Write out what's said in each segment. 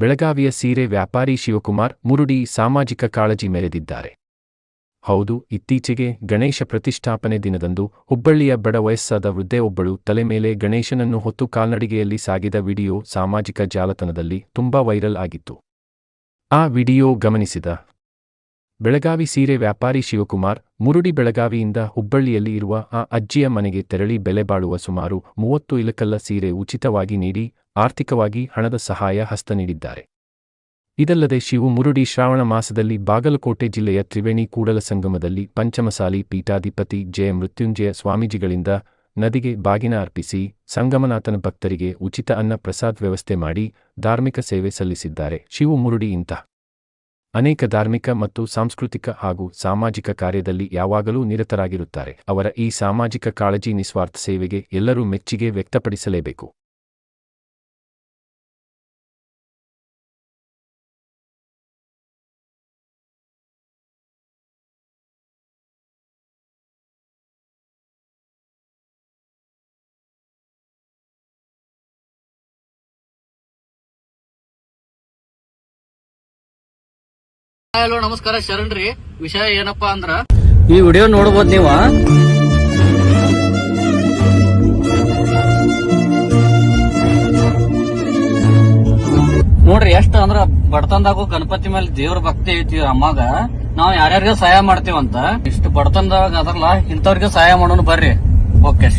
ಬೆಳಗಾವಿಯ ಸೀರೆ ವ್ಯಾಪಾರಿ ಶಿವಕುಮಾರ್ ಮುರುಡಿ ಸಾಮಾಜಿಕ ಕಾಳಜಿ ಮೆರೆದಿದ್ದಾರೆ. ಹೌದು, ಇತ್ತೀಚೆಗೆ ಗಣೇಶ ಪ್ರತಿಷ್ಠಾಪನೆ ದಿನದಂದು ಹುಬ್ಬಳ್ಳಿಯ ಬಡ ವಯಸ್ಸಾದ ವೃದ್ಧೆಯೊಬ್ಬಳು ತಲೆ ಮೇಲೆ ಗಣೇಶನನ್ನು ಹೊತ್ತು ಕಾಲ್ನಡಿಗೆಯಲ್ಲಿ ಸಾಗಿದ ವಿಡಿಯೋ ಸಾಮಾಜಿಕ ಜಾಲತಾಣದಲ್ಲಿ ತುಂಬಾ ವೈರಲ್ ಆಗಿತ್ತು. ಆ ವಿಡಿಯೋ ಗಮನಿಸಿದ ಬೆಳಗಾವಿ ಸೀರೆ ವ್ಯಾಪಾರಿ ಶಿವಕುಮಾರ್, ಮುರುಡಿ ಬೆಳಗಾವಿಯಿಂದ ಹುಬ್ಬಳ್ಳಿಯಲ್ಲಿ ಇರುವ ಆ ಅಜ್ಜಿಯ ಮನೆಗೆ ತೆರಳಿ ಬೆಲೆ ಬಾಳುವ ಸುಮಾರು ಮೂವತ್ತು ಇಲಕಲ್ಲ ಸೀರೆ ಉಚಿತವಾಗಿ ನೀಡಿ ಆರ್ಥಿಕವಾಗಿ ಹಣದ ಸಹಾಯ ಹಸ್ತ ನೀಡಿದ್ದಾರೆ. ಇದಲ್ಲದೆ ಶಿವು ಮುರುಡಿ ಶ್ರಾವಣ ಮಾಸದಲ್ಲಿ ಬಾಗಲಕೋಟೆ ಜಿಲ್ಲೆಯ ತ್ರಿವೇಣಿ ಕೂಡಲ ಸಂಗಮದಲ್ಲಿ ಪಂಚಮಸಾಲಿ ಪೀಠಾಧಿಪತಿ ಜಯ ಮೃತ್ಯುಂಜಯ ಸ್ವಾಮೀಜಿಗಳಿಂದ ನದಿಗೆ ಬಾಗಿನ ಅರ್ಪಿಸಿ ಸಂಗಮನಾಥನ ಭಕ್ತರಿಗೆ ಉಚಿತ ಅನ್ನ ಪ್ರಸಾದ್ ವ್ಯವಸ್ಥೆ ಮಾಡಿ ಧಾರ್ಮಿಕ ಸೇವೆ ಸಲ್ಲಿಸಿದ್ದಾರೆ. ಶಿವು ಮುರುಡಿ ಇಂತಹ ಅನೇಕ ಧಾರ್ಮಿಕ ಮತ್ತು ಸಾಂಸ್ಕೃತಿಕ ಹಾಗೂ ಸಾಮಾಜಿಕ ಕಾರ್ಯದಲ್ಲಿ ಯಾವಾಗಲೂ ನಿರತರಾಗಿರುತ್ತಾರೆ. ಅವರ ಈ ಸಾಮಾಜಿಕ ಕಾಳಜಿ ನಿಸ್ವಾರ್ಥ ಸೇವೆಗೆ ಎಲ್ಲರೂ ಮೆಚ್ಚುಗೆ ವ್ಯಕ್ತಪಡಿಸಲೇಬೇಕು. ಹಲೋ, ನಮಸ್ಕಾರ ಶರಣ್ರಿ ವಿಷಯ ಏನಪ್ಪಾ ಅಂದ್ರ, ಈ ವಿಡಿಯೋ ನೋಡಬಹುದು ನೀವ. ನೋಡ್ರಿ, ಎಷ್ಟ ಅಂದ್ರ ಬಡತನದಾಗು ಗಣಪತಿ ಮೇಲೆ ದೇವ್ರ ಭಕ್ತಿ ಐತಿ ಅಮ್ಮಗ. ನಾವ್ ಯಾರ್ಯಾರಿಗೂ ಸಹಾಯ ಮಾಡ್ತೀವಂತ. ಇಷ್ಟು ಬಡತನದಾಗ ಅದ್ರಲ್ಲ ಇಂಥವ್ರಿಗೆ ಸಹಾಯ ಮಾಡೋಣ ಬರ್ರಿ. ಓಕೆ.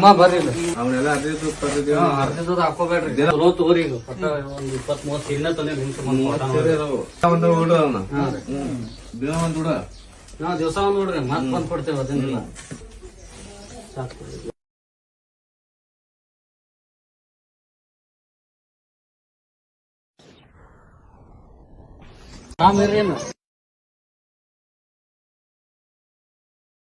ಅಮ್ಮ ಬರ್ರಿ ಇಲ್ಲಿ. ಹಾ, ಅರ್ಧದ್ದು ಹಾಕೋಬೇಡ್ರಿ ಚಲೋ ತಗೋರಿ ಈಗ. ಒಂದ್ ಇಪ್ಪತ್ತ್ ಮೂವತ್ತು ಇನ್ನ ತಂದೆ ನಿಮಿಷ ನಾ ದಿವಸ ಒಂದ್ ನೋಡ್ರಿ ಮತ್ ಬಂದ್ ಕೊಡ್ತೇವೆ ಅದನ್ನೆಲ್ಲ ಸಾಕು. ಆಮೇಲೆ ಏನು?